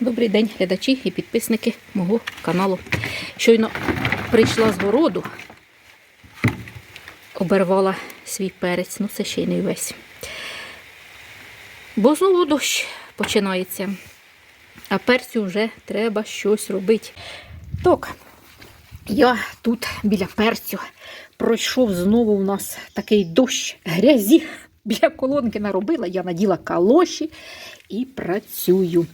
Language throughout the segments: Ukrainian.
Добрий день, глядачі і підписники мого каналу. Щойно прийшла з городу, обервала свій перець, ну це ще й не весь. Бо знову дощ починається, а перцю вже треба щось робити. Так, я тут біля перцю пройшов знову у нас такий дощ грязі. Біля колонки наробила, я наділа калоші і працюю.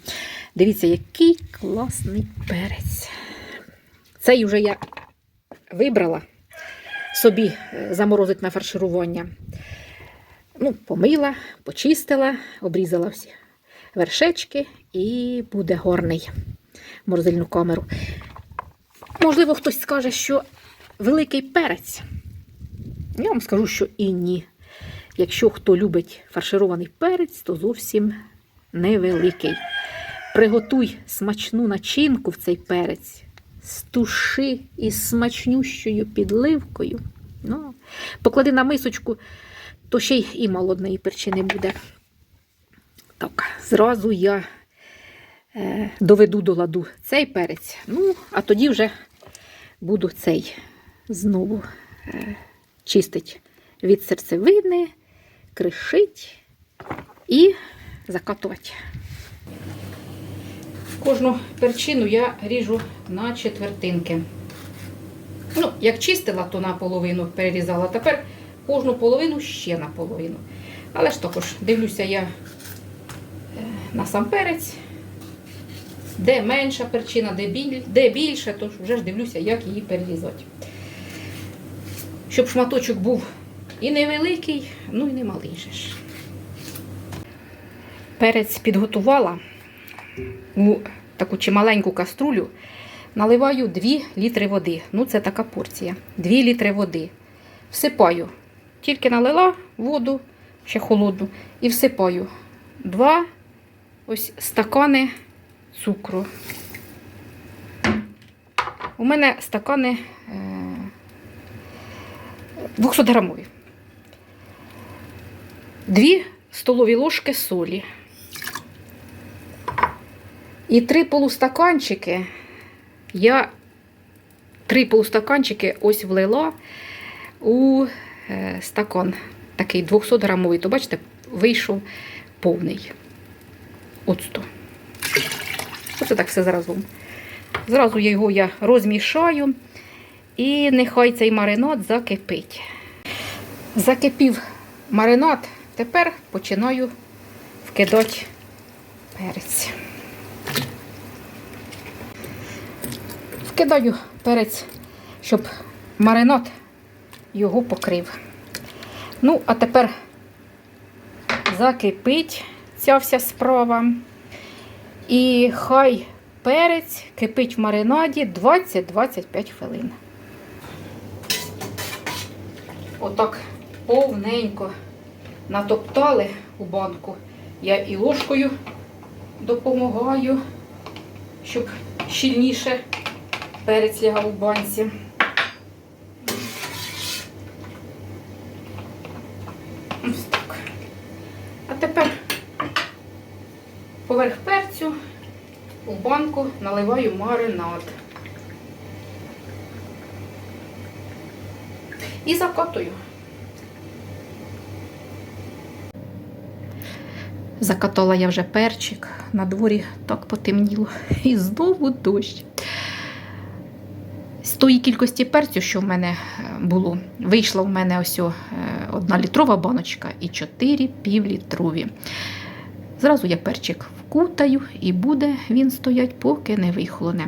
Дивіться, який класний перець. Цей вже я вибрала собі е, заморозить на фарширування. Ну, помила, почистила, обрізала всі вершечки і буде горний в морозильну камеру. Можливо, хтось скаже, що великий перець. Я вам скажу, що і ні. Якщо хто любить фарширований перець, то зовсім невеликий. Приготуй смачну начинку в цей перець, стуши із смачнющою підливкою. Ну, поклади на мисочку, то ще й і молодної перчини буде. Так, зразу я е, доведу до ладу цей перець. Ну, а тоді вже буду цей знову е, чистить від серцевини, кришить і закатувати. Кожну перчину я ріжу на четвертинки. Ну, як чистила, то наполовину перерізала. Тепер кожну половину ще наполовину. Але ж також дивлюся я е, на сам перець. Де менша перчина, де, біль, де більше, то вже ж дивлюся, як її перерізати. Щоб шматочок був і невеликий, ну і не малий же ж. Перець підготувала у таку чималеньку каструлю, наливаю 2 літри води. Ну, це така порція. 2 літри води. Всипаю. Тільки налила воду, ще холодну, і всипаю 2 ось стакани цукру. У мене стакани е, 200 грамові. 2 столові ложки солі. І три полустаканчики я три полустаканчики ось влила у е, стакан такий 200 грамовий. То бачите, вийшов повний. Оцто. Оце так все зразу. Зразу його я розмішаю. І нехай цей маринад закипить. Закипів маринад, тепер починаю вкидати перець. Вкидаю перець, щоб маринад його покрив. Ну, а тепер закипить ця вся справа. І хай перець кипить в маринаді 20-25 хвилин. Отак повненько натоптали у банку. Я і ложкою допомагаю, щоб щільніше перець лягав у банці. Ось так. А тепер поверх перцю у банку наливаю маринад. І закатую. Закатала я вже перчик, на дворі так потемніло. І знову дощ. Тої кількості перцю, що в мене е, було, вийшла в мене ось е, одна літрова баночка і 4 півлітрові. Зразу я перчик вкутаю і буде він стоять, поки не вихолоне.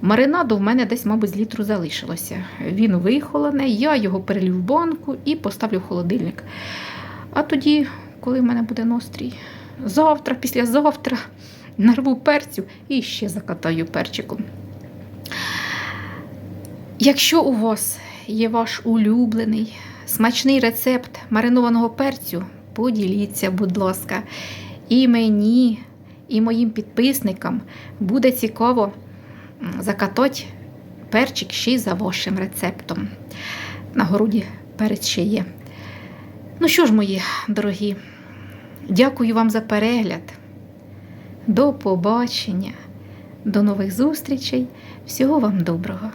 Маринаду в мене десь, мабуть, з літру залишилося. Він вихолоне, я його перелів в банку і поставлю в холодильник. А тоді, коли в мене буде настрій, завтра, післязавтра нарву перцю і ще закатаю перчиком. Якщо у вас є ваш улюблений смачний рецепт маринованого перцю, поділіться, будь ласка. І мені, і моїм підписникам буде цікаво закатати перчик ще й за вашим рецептом. На городі перець ще є. Ну що ж, мої дорогі, дякую вам за перегляд. До побачення! До нових зустрічей. Всього вам доброго!